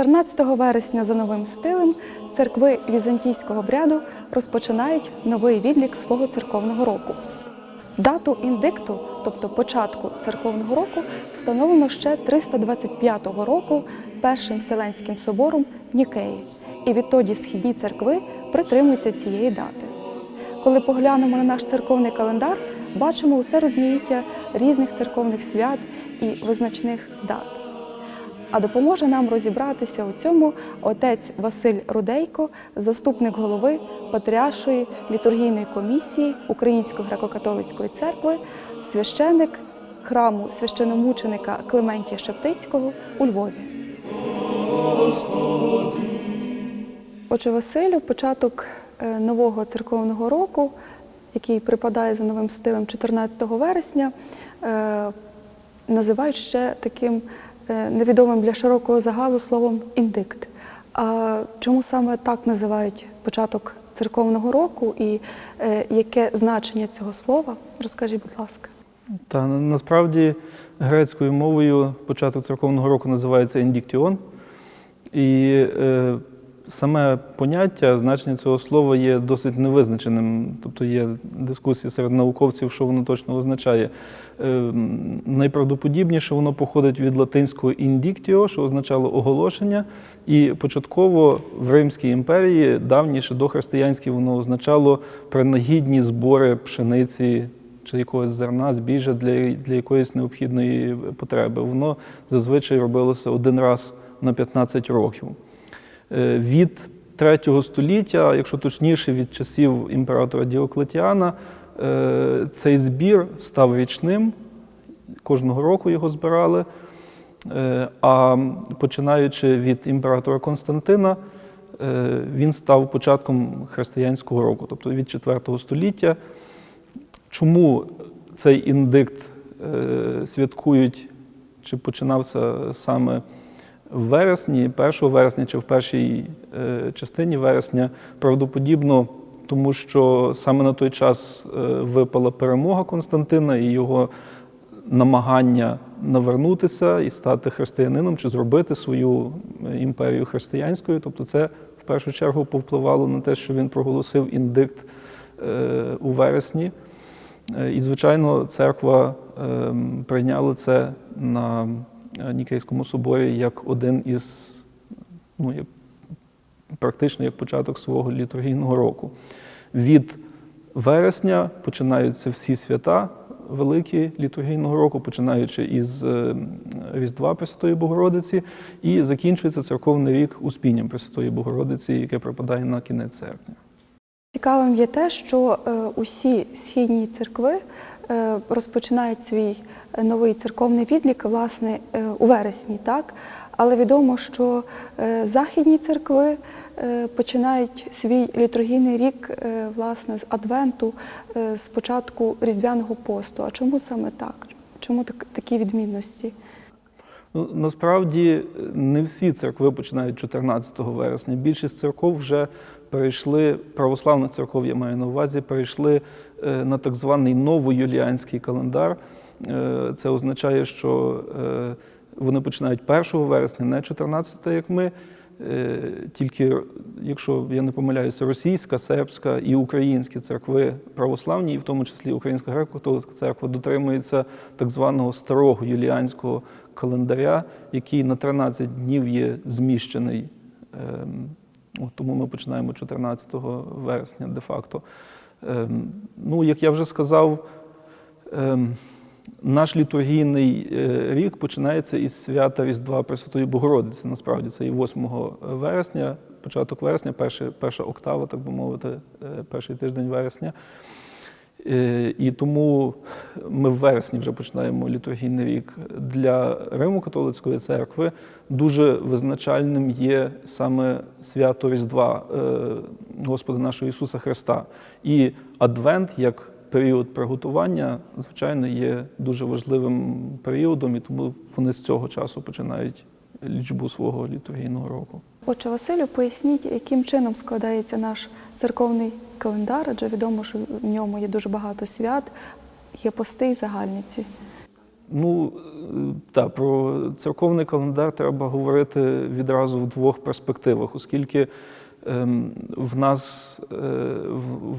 14 вересня за новим стилем церкви візантійського обряду розпочинають новий відлік свого церковного року. Дату індикту, тобто початку церковного року, встановлено ще 325 року Першим Вселенським собором Нікеї. І відтоді східні церкви притримуються цієї дати. Коли поглянемо на наш церковний календар, бачимо усе розмаїття різних церковних свят і визначних дат. А допоможе нам розібратися у цьому отець Василь Рудейко, заступник голови Патріаршої літургійної комісії Української греко-католицької церкви, священик храму священомученика Клементія Шептицького у Львові. Отже, Василю, початок е, нового церковного року, який припадає за новим стилем 14 вересня, е, називають ще таким невідомим для широкого загалу словом індикт. А чому саме так називають початок церковного року і е, яке значення цього слова? Розкажіть, будь ласка. Та насправді грецькою мовою початок церковного року називається індіктіон. І е, саме поняття, значення цього слова є досить невизначеним. Тобто є дискусії серед науковців, що воно точно означає. Е, найправдоподібніше воно походить від латинського індіктіо, що означало оголошення. І початково в Римській імперії, давніше дохристиянській, воно означало принагідні збори пшениці чи якогось зерна, збіжжя для, для якоїсь необхідної потреби. Воно зазвичай робилося один раз на 15 років. Е, Від 3 століття, якщо точніше, від часів імператора Діоклетіана, е, цей збір став річним. Кожного року його збирали. Е, А починаючи від імператора Константина, він став початком християнського року, тобто від 4 століття. Чому цей індикт святкують, чи починався саме в вересні, 1 вересня чи в першій е, частині вересня, правдоподібно, тому що саме на той час е, випала перемога Константина і його намагання навернутися і стати християнином, чи зробити свою е, імперію християнською. Тобто, це в першу чергу повпливало на те, що він проголосив індикт у вересні. І, звичайно, церква ем, прийняла це на Нікейському соборі як один із, ну, практично як початок свого літургійного року. Від вересня починаються всі свята великі літургійного року, починаючи із е, Різдва Пресвятої Богородиці, і закінчується церковний рік Успінням Пресвятої Богородиці, яке припадає на кінець серпня. Цікавим є те, що е, усі східні церкви е, розпочинають свій е, новий церковний відлік власне е, у вересні, так? Але відомо, що е, західні церкви е, починають свій літургійний рік власне з Адвенту, з початку Різдвяного посту. А чому саме так? Чому так, такі відмінності? Ну, насправді не всі церкви починають 14 вересня. Більшість церков вже перейшли, православних церков, я маю на увазі, перейшли на так званий новоюліанський календар. Е, Це означає, що е, вони починають 1 вересня, не 14, як ми. Е, Тільки, якщо я не помиляюся, російська, сербська і українські церкви православні, і в тому числі Українська греко-католицька церква, дотримується так званого старого юліанського календаря, який на 13 днів є зміщений. Ем, Тому ми починаємо 14 вересня де-факто. Ем, Ну, як я вже сказав, ем, наш літургійний е, рік починається із свята Різдва Пресвятої Богородиці. Насправді це і 8 вересня, початок вересня, перша, перша октава, так би мовити, е, перший тиждень вересня. Е, І тому ми в вересні вже починаємо літургійний рік. Для Римо-католицької церкви дуже визначальним є саме свято Різдва Господа нашого Ісуса Христа. І Адвент як період приготування, звичайно, є дуже важливим періодом, і тому вони з цього часу починають лічбу свого літургійного року. Отже, Василю, поясніть, яким чином складається наш церковний календар, адже відомо, що в ньому є дуже багато свят, є пости і загальниці. Ну так, про церковний календар треба говорити відразу в двох перспективах, оскільки ем, в нас е, в-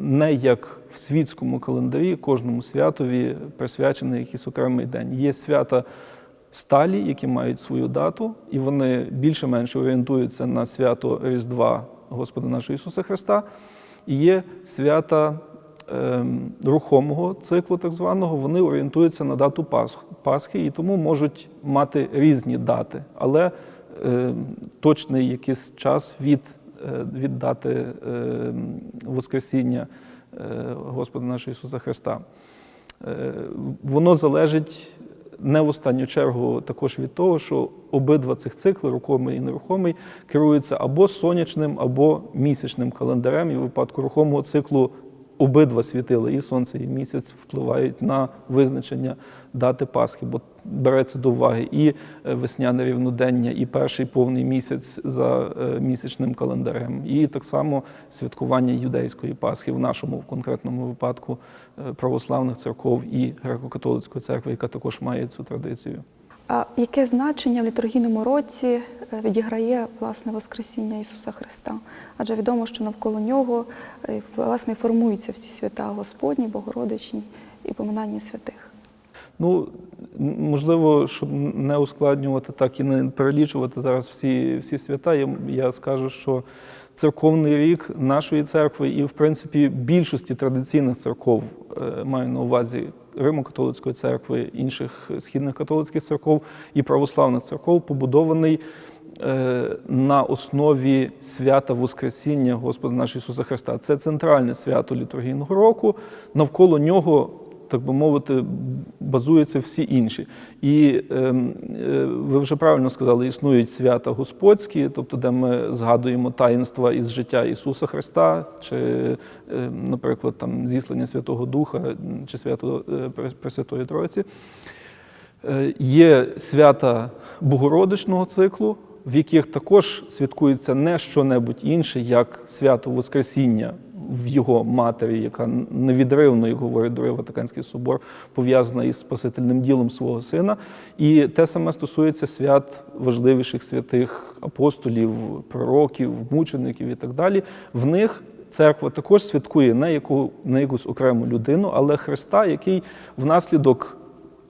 не як в світському календарі кожному святові присвячений якийсь окремий день. Є свята сталі, які мають свою дату, і вони більше-менше орієнтуються на свято Різдва Господа нашого Ісуса Христа. І є свята ем, рухомого циклу, так званого, вони орієнтуються на дату Пасх- Пасхи і тому можуть мати різні дати, але ем, точний якийсь час від, е, від дати ем, Воскресіння е, Господа нашого Ісуса Христа. Е, Воно залежить не в останню чергу також від того, що обидва цих цикли, рухомий і нерухомий, керуються або сонячним, або місячним календарем. І в випадку рухомого циклу обидва світила, і сонце, і місяць впливають на визначення дати Пасхи, бо береться до уваги і е, весняне рівнодення, і перший повний місяць за е, місячним календарем, і так само святкування юдейської Пасхи в нашому конкретному випадку е, православних церков і греко-католицької церкви, яка також має цю традицію. А яке значення в літургійному році відіграє власне Воскресіння Ісуса Христа? Адже відомо, що навколо нього е, власне формуються всі свята Господні, Богородичні і поминання святих. Ну, можливо, щоб не ускладнювати так і не перелічувати зараз всі, всі свята, я, я скажу, що церковний рік нашої церкви і, в принципі, більшості традиційних церков, е, маю на увазі Римо-католицької церкви, інших східних католицьких церков і православних церков, побудований на основі свята Воскресіння Господа нашого Ісуса Христа. Це центральне свято літургійного року. Навколо нього так би мовити, базуються всі інші. І ем, е, ви вже правильно сказали, існують свята Господські, тобто, де ми згадуємо таїнства із життя Ісуса Христа, чи, е, наприклад, там зіслання Святого Духа, чи свято е, Прес- Пресвятої Троїці. Е, Є свята Богородичного циклу, в яких також святкується не що-небудь інше, як свято Воскресіння в його матері, яка невідривно, як говорить Другий Ватиканський собор, пов'язана із спасительним ділом свого сина. І те саме стосується свят важливіших святих апостолів, пророків, мучеників і так далі. В них церква також святкує не яку не якусь окрему людину, але Христа, який внаслідок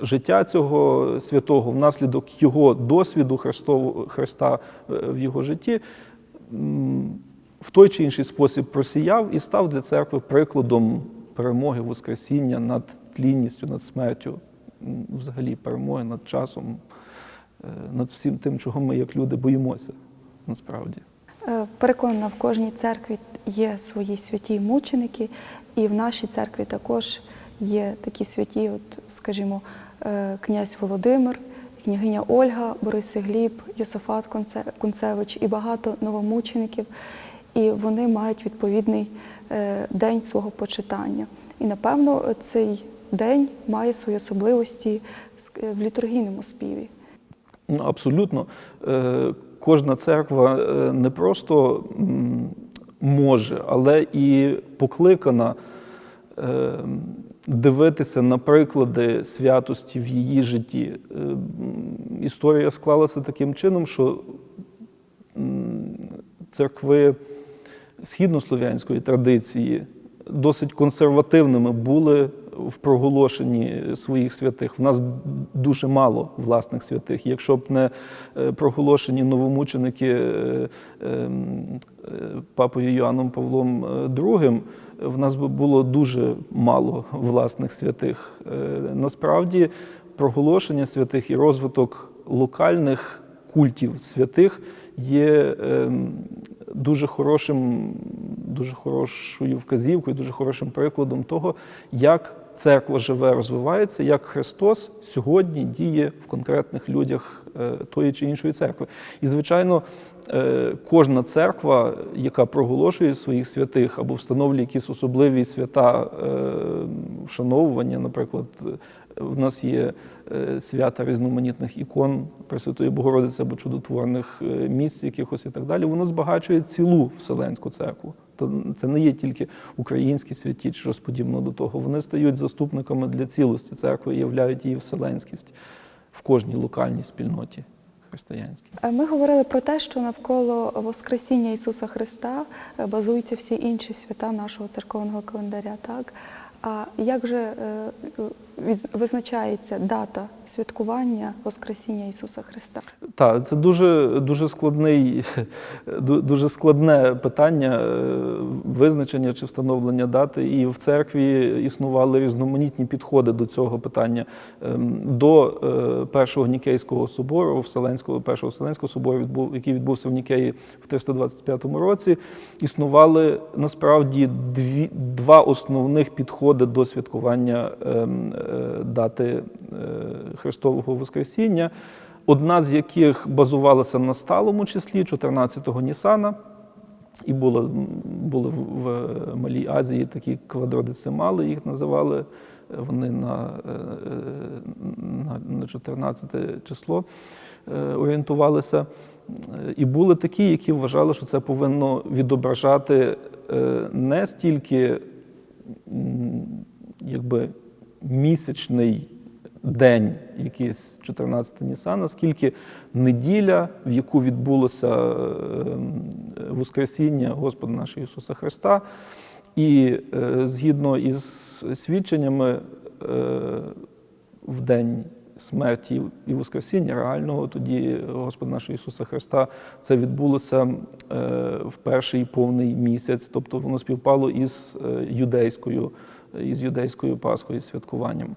життя цього святого, внаслідок його досвіду Христового, Христа е, в його житті, в той чи інший спосіб просіяв і став для церкви прикладом перемоги Воскресіння над тлінністю, над смертю, взагалі перемоги над часом, е, над всім тим, чого ми як люди боїмося насправді. Е, Переконана, в кожній церкві є свої святі мученики, і в нашій церкві також є такі святі, от, скажімо, князь Володимир, княгиня Ольга, Борис Гліб, Йосифат Кунцевич і багато новомучеників. І вони мають відповідний е, день свого почитання. І напевно цей день має свої особливості в літургійному співі. Ну, абсолютно. Е, Кожна церква е, не просто може, але і покликана е, дивитися на приклади святості в її житті. Е, Історія склалася таким чином, що церкви східнослов'янської традиції досить консервативними були в проголошенні своїх святих. В нас дуже мало власних святих. Якщо б не е, проголошені новомученики е, ем, е, папою Йоанном Павлом II, в нас би було дуже мало власних святих. Насправді проголошення святих і розвиток локальних культів святих є ем, дуже хорошим, дуже хорошою вказівкою, дуже хорошим прикладом того, як церква живе, розвивається, як Христос сьогодні діє в конкретних людях е, тої чи іншої церкви. І, звичайно, е, кожна церква, яка проголошує своїх святих або встановлює якісь особливі свята е, вшановування, наприклад, в нас є свята різноманітних ікон Пресвятої Богородиці або чудотворних місць якихось і так далі, воно збагачує цілу Вселенську церкву. То це не є тільки українські святі чи щось подібне до того. Вони стають заступниками для цілості церкви являють її вселенськість в кожній локальній спільноті християнській. Е, Ми говорили про те, що навколо Воскресіння Ісуса Христа е, базуються всі інші свята нашого церковного календаря. Так? А як же е, визначається дата святкування Воскресіння Ісуса Христа? Так, це дуже, дуже складний, дуже складне питання е, визначення чи встановлення дати. І в церкві існували різноманітні підходи до цього питання. Ем, До е, першого Нікейського собору, Вселенського, першого Вселенського собору, який відбувся в Нікеї в 325 році, існували насправді дві, два основних підходи до святкування ем, дати е, Христового Воскресіння одна з яких базувалася на сталому числі 14-го Нісана. І було, були в, Малій Азії такі квадродецимали, їх називали. Вони на, е, на, на 14 число е, орієнтувалися. Е, І були такі, які вважали, що це повинно відображати е, не стільки якби місячний день, якийсь 14 Нісана, скільки неділя, в яку відбулося е, Воскресіння Господа нашого Ісуса Христа. І е, згідно із свідченнями е, в день смерті і Воскресіння реального, тоді Господа нашого Ісуса Христа, це відбулося в перший повний місяць, тобто воно співпало із юдейською, із юдейською Пасхою, святкуванням.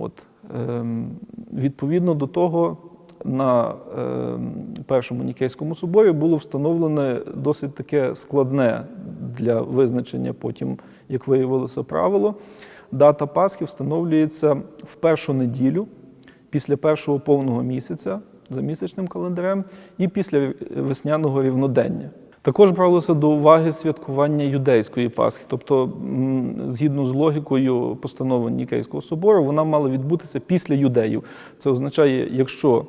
От. Ем, Відповідно до того, на ем, першому Нікейському соборі було встановлене досить таке складне для визначення потім, як виявилося правило. Дата Пасхи встановлюється в першу неділю після першого повного місяця за місячним календарем і після весняного рівнодення. Також бралося до уваги святкування юдейської Пасхи, тобто, згідно з логікою постанови Нікейського собору, вона мала відбутися після юдеїв. Це означає, якщо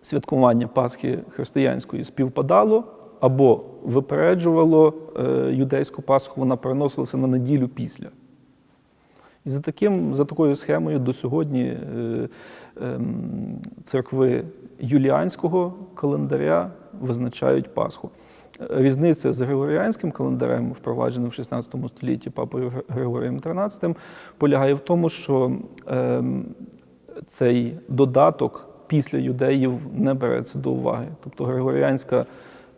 святкування Пасхи християнської співпадало або випереджувало е, юдейську Пасху, вона переносилася на неділю після. І за, таким, за такою схемою до сьогодні е, ем, церкви юліанського календаря визначають Пасху. Різниця з григоріанським календарем, впровадженим в 16 столітті папою Григорієм XIII, полягає в тому, що ем, цей додаток після юдеїв не береться до уваги. Тобто Григоріанська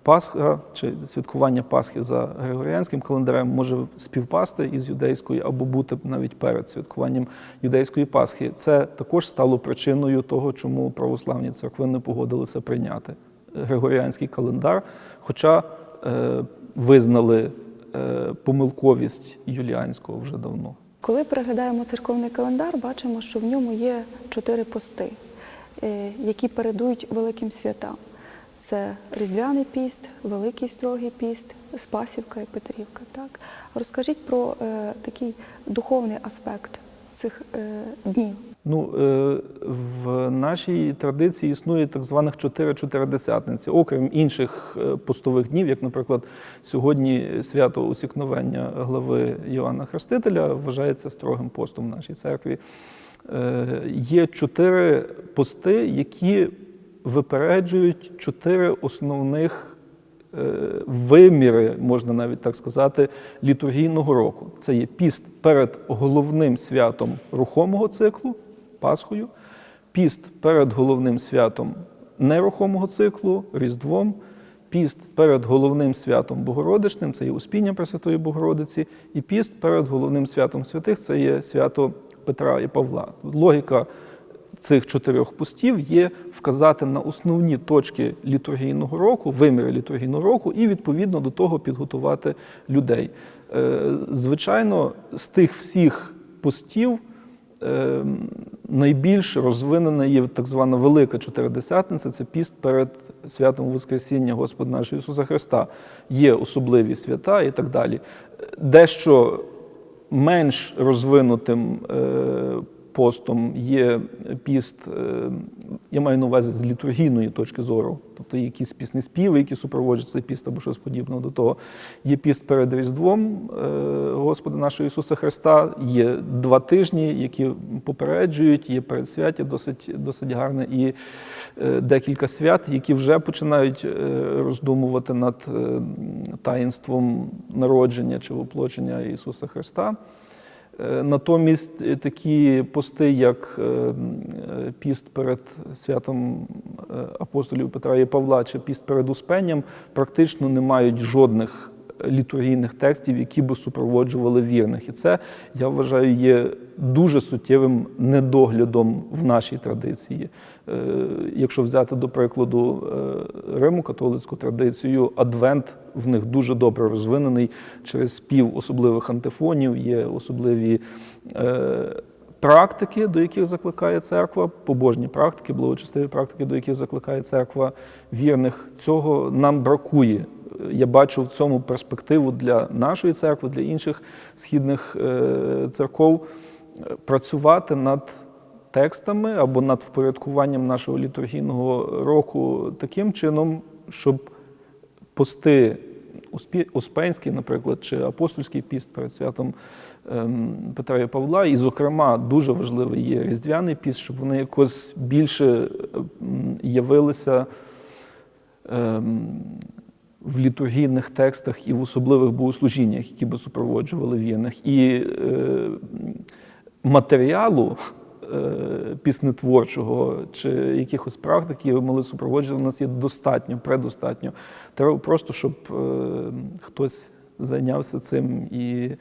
Пасха чи святкування Пасхи за григоріанським календарем може співпасти із юдейською або бути навіть перед святкуванням юдейської Пасхи. Це також стало причиною того, чому православні церкви не погодилися прийняти григоріанський календар, хоча е, визнали е, помилковість юліанського вже давно. Коли переглядаємо церковний календар, бачимо, що в ньому є чотири пости, е, які передують великим святам. Це Різдвяний піст, Великий Строгий піст, Спасівка і Петрівка. Так? Розкажіть про е, такий духовний аспект цих е, днів. Ну, е, в нашій традиції існує так званих чотири чотиридесятниці, окрім інших е, постових днів, як, наприклад, сьогодні свято усікновення глави Йоанна Хрестителя вважається строгим постом в нашій церкві. Е, Є чотири пости, які випереджують чотири основних виміри, можна навіть так сказати, літургійного року. Це є піст перед головним святом рухомого циклу, Пасхою, піст перед головним святом нерухомого циклу, Різдвом, піст перед головним святом Богородичним, це є Успіння Пресвятої Богородиці, і піст перед головним святом святих це є свято Петра і Павла. Логіка цих чотирьох пустів є вказати на основні точки літургійного року, виміри літургійного року, і відповідно до того підготувати людей. Е, Звичайно, з тих всіх постів найбільш розвинена є так звана Велика Чотиридесятниця, це піст перед святом Воскресіння Господа нашого Ісуса Христа. Є особливі свята і так далі. Дещо менш розвинутим е, постом є піст, е, я маю на увазі з літургійної точки зору, тобто є якісь пісні співи, які супроводжують цей піст або щось подібного до того. Є піст перед Різдвом е, Господа нашого Ісуса Христа, є два тижні, які попереджують, є передсвяття досить, досить гарне, і е, декілька свят, які вже починають роздумувати над таїнством народження чи воплочення Ісуса Христа. Е, Натомість е, такі пости, як е, піст перед святом апостолів Петра і Павла чи піст перед Успенням, практично не мають жодних літургійних текстів, які би супроводжували вірних. І це, я вважаю, є дуже суттєвим недоглядом в нашій традиції. Е, Якщо взяти до прикладу е, Риму католицьку традицію, адвент в них дуже добре розвинений через спів особливих антифонів, є особливі. е, Практики, до яких закликає церква, побожні практики, благочестиві практики, до яких закликає церква вірних, цього нам бракує. Я бачу в цьому перспективу для нашої церкви, для інших східних е, церков е, працювати над текстами або над впорядкуванням нашого літургійного року таким чином, щоб пости Успенський, наприклад, чи апостольський піст перед святом ем, Петра і Павла, і, зокрема, дуже важливий є Різдвяний піст, щоб вони якось більше ем, явилися ем, в літургійних текстах і в особливих богослужіннях, які би супроводжували вірних. І е, матеріалу е, піснетворчого чи якихось практик, які могли супроводжувати, у нас є достатньо, предостатньо. Треба просто, щоб е, хтось зайнявся цим і е,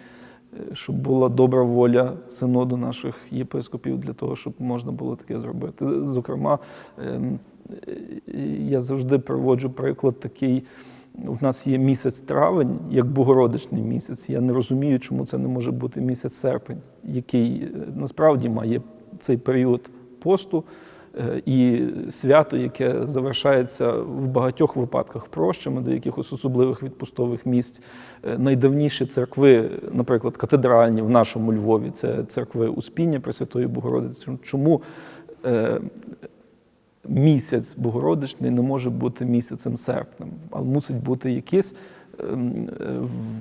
щоб була добра воля синоду наших єпископів для того, щоб можна було таке зробити. Зокрема, ем, е, я завжди приводжу приклад такий. У нас є місяць травень, як богородичний місяць. Я не розумію, чому це не може бути місяць серпень, який е, насправді має цей період посту е, і свято, яке завершається в багатьох випадках прощами до якихось особливих відпустових місць. Е, Найдавніші церкви, наприклад, катедральні в нашому Львові, це церкви Успіння Пресвятої Богородиці. Чому місяць Богородичний не може бути місяцем серпнем, але мусить бути якийсь ем, е,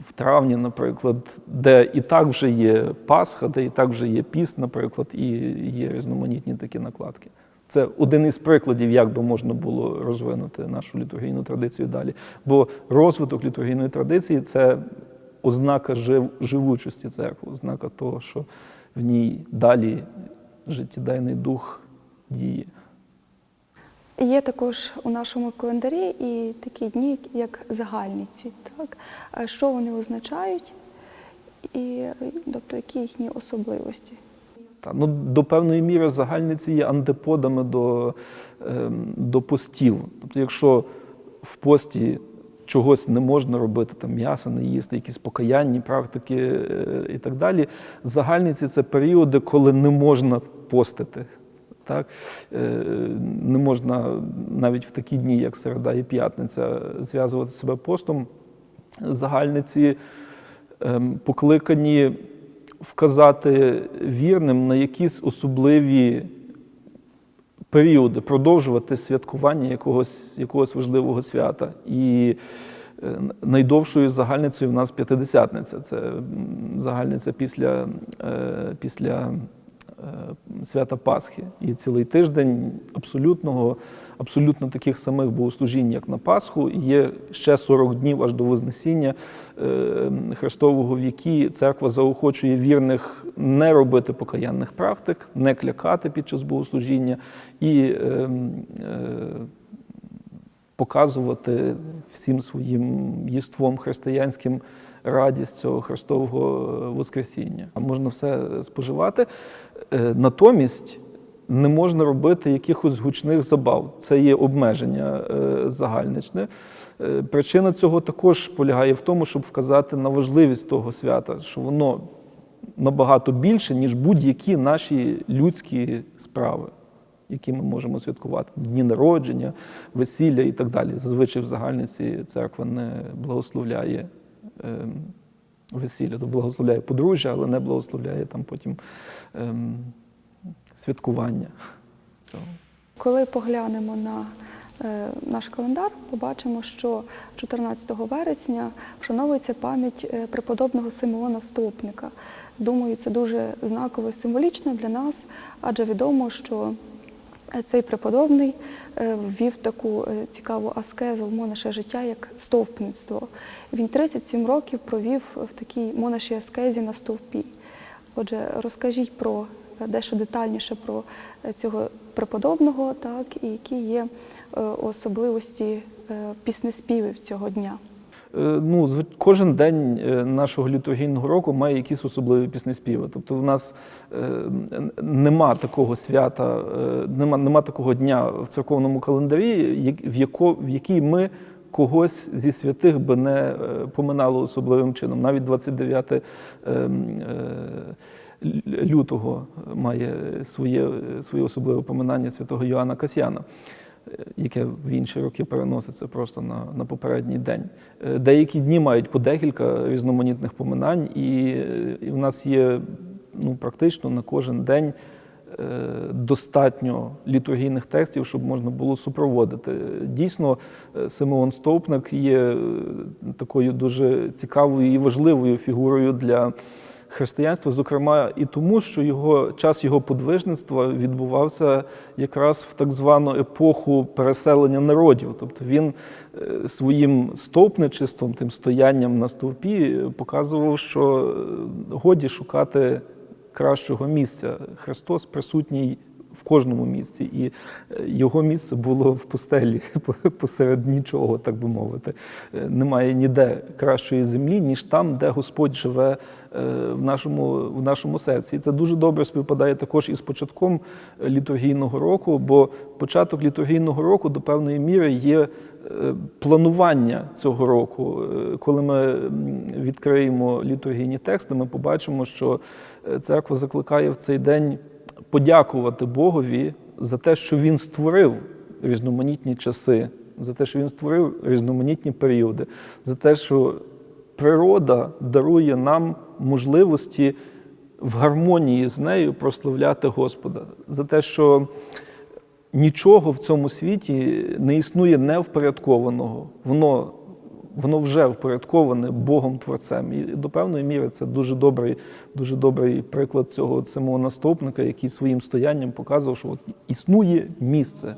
в травні, наприклад, де і так вже є Пасха, де і так вже є піст, наприклад, і є різноманітні такі накладки. Це один із прикладів, як би можна було розвинути нашу літургійну традицію далі. Бо розвиток літургійної традиції це ознака жив, живучості церкви, ознака того, що в ній далі життєдайний дух діє. Є також у нашому календарі і такі дні, як загальниці. Так? Що вони означають, і тобто які їхні особливості? Та, ну, до певної міри загальниці є антиподами до, ем, до постів. Тобто, якщо в пості чогось не можна робити, там м'яса не їсти, якісь покаянні практики е, і так далі, загальниці це періоди, коли не можна постити. Так? Е, Не можна навіть в такі дні, як середа і п'ятниця, зв'язувати себе постом. Загальниці ем, покликані вказати вірним на якісь особливі періоди, продовжувати святкування якогось, якогось важливого свята. І е, найдовшою загальницею в нас п'ятидесятниця. Це загальниця після, е, після свята Пасхи. І цілий тиждень абсолютного, абсолютно таких самих богослужінь, як на Пасху, і є ще 40 днів аж до Вознесіння е, Христового, в які церква заохочує вірних не робити покаянних практик, не клякати під час богослужіння і е, е, показувати всім своїм єством християнським радість цього Христового Воскресіння. А можна все споживати. Е, Натомість не можна робити якихось гучних забав. Це є обмеження е, загальничне. Е, Причина цього також полягає в тому, щоб вказати на важливість того свята, що воно набагато більше, ніж будь-які наші людські справи, які ми можемо святкувати. Дні народження, весілля і так далі. Зазвичай в загальниці церква не благословляє ем, весілля, то благословляє подружжя, але не благословляє там потім ем, святкування цього. Коли поглянемо на е, наш календар, побачимо, що 14 вересня вшановується пам'ять е, преподобного Симеона Стопника. Думаю, це дуже знаково і символічно для нас, адже відомо, що е, цей преподобний ввів таку е, цікаву аскезу в монаше життя, як стовпництво. Він 37 років провів в такій монашій аскезі на стовпі. Отже, розкажіть про е, дещо детальніше про е, цього преподобного, так і які є е, особливості е, піснеспівів цього дня. Е, Ну, кожен день е, нашого літургійного року має якісь особливі піснеспіви. Тобто в нас е, нема такого свята, нема, нема такого дня в церковному календарі, в, яко, в який ми когось зі святих би не поминали особливим чином. Навіть 29 е, м, е, лю- лютого має своє, своє особливе поминання святого Йоанна Касьяна яке в інші роки переноситься просто на, на попередній день. Е, Деякі дні мають по декілька різноманітних поминань, і, е, і в нас є ну, практично на кожен день е, достатньо літургійних текстів, щоб можна було супроводити. Дійсно, Симеон Стовпник є такою дуже цікавою і важливою фігурою для християнства, зокрема і тому, що його час його подвижництва відбувався якраз в так звану епоху переселення народів. Тобто він е, своїм стовпничеством, тим стоянням на стовпі, е, показував, що е, годі шукати кращого місця. Христос присутній в кожному місці, і е, його місце було в пустелі посеред нічого, так би мовити. Е, Немає ніде кращої землі, ніж там, де Господь живе е, в нашому, в нашому серці. І це дуже добре співпадає також із початком літургійного року, бо початок літургійного року до певної міри є планування цього року. Коли ми відкриємо літургійні тексти, ми побачимо, що церква закликає в цей день подякувати Богові за те, що Він створив різноманітні часи, за те, що він створив різноманітні періоди, за те, що природа дарує нам можливості в гармонії з нею прославляти Господа, за те, що нічого в цьому світі не існує невпорядкованого. Воно воно вже впорядковане Богом Творцем. І до певної міри це дуже добрий, дуже добрий приклад цього самого наступника, який своїм стоянням показував, що от існує місце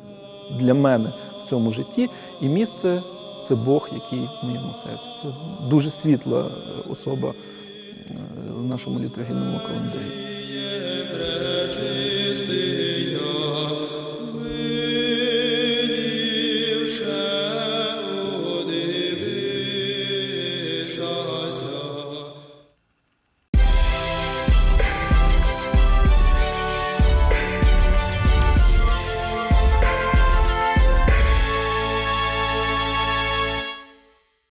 для мене в цьому житті, і місце це Бог, який в моєму серці. Це дуже світла е, особа е, в нашому літургійному календарі.